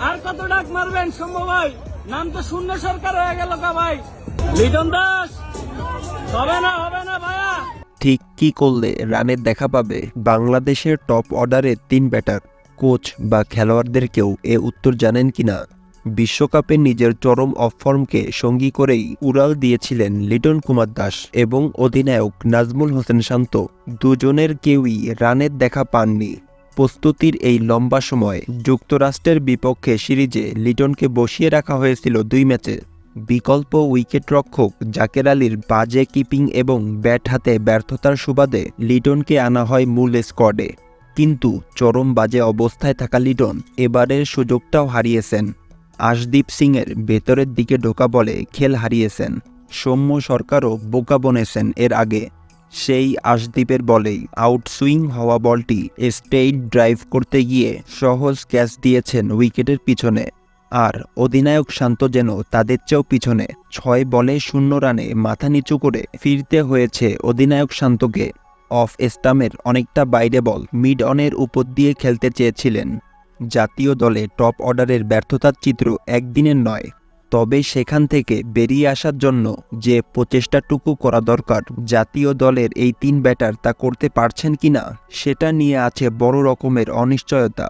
আর কত ডাক মারবেন শম্ভু ভাই? নাম তো শূন্য সরকার হয়ে গেল কা ভাই। লিটন দাস, হবে না হবে না ভাইয়া। ঠিক কি করলে রানের দেখা পাবে? বাংলাদেশের টপ অর্ডারের তিন ব্যাটার কোচ বা খেলোয়াড়দেরকেও এ উত্তর জানেন কিনা? বিশ্বকাপে নিজের চরম অফ ফর্মকে সঙ্গী করেই উড়াল দিয়েছিলেন লিটন কুমার দাস এবং অধিনায়ক নাজমুল হোসেন শান্ত। দুজনের কেউই রানের দেখা পাননি। প্রস্তুতির এই লম্বা সময় যুক্তরাষ্ট্রের বিপক্ষে সিরিজে লিটনকে বসিয়ে রাখা হয়েছিল দুই ম্যাচে। বিকল্প উইকেটরক্ষক জাকের আলীর বাজে কিপিং এবং ব্যাট হাতে ব্যর্থতার সুবাদে লিটনকে আনা হয় মূল স্কোয়াডে। কিন্তু চরম বাজে অবস্থায় থাকা লিটন এবারের সুযোগটাও হারিয়েছেন। আশদীপ সিংয়ের ভেতরের দিকে ঢোকা বলে খেল হারিয়েছেন। সৌম্য সরকারও বোকা বনেছেন এর আগে। সেই আশদীপের বলেই আউটসুইং হওয়া বলটি স্টেট ড্রাইভ করতে গিয়ে সহজ ক্যাচ দিয়েছেন উইকেটের পিছনে। আর অধিনায়ক শান্ত যেন তাদের চেয়েও পিছনে, ছয় বলে শূন্য রানে মাথা নিচু করে ফিরতে হয়েছে অধিনায়ক শান্তকে। অফ স্টামের অনেকটা বাইরে বল মিড অনের উপর দিয়ে খেলতে চেয়েছিলেন। জাতীয় দলে টপ অর্ডারের ব্যর্থতার চিত্র একদিনের নয়। তবে সেখান থেকে বেরিয়ে আসার জন্য যে প্রচেষ্টাটুকু করা দরকার জাতীয় দলের এই তিন ব্যাটার তা করতে পারছেন কিনা, সেটা নিয়ে আছে বড় রকমের অনিশ্চয়তা।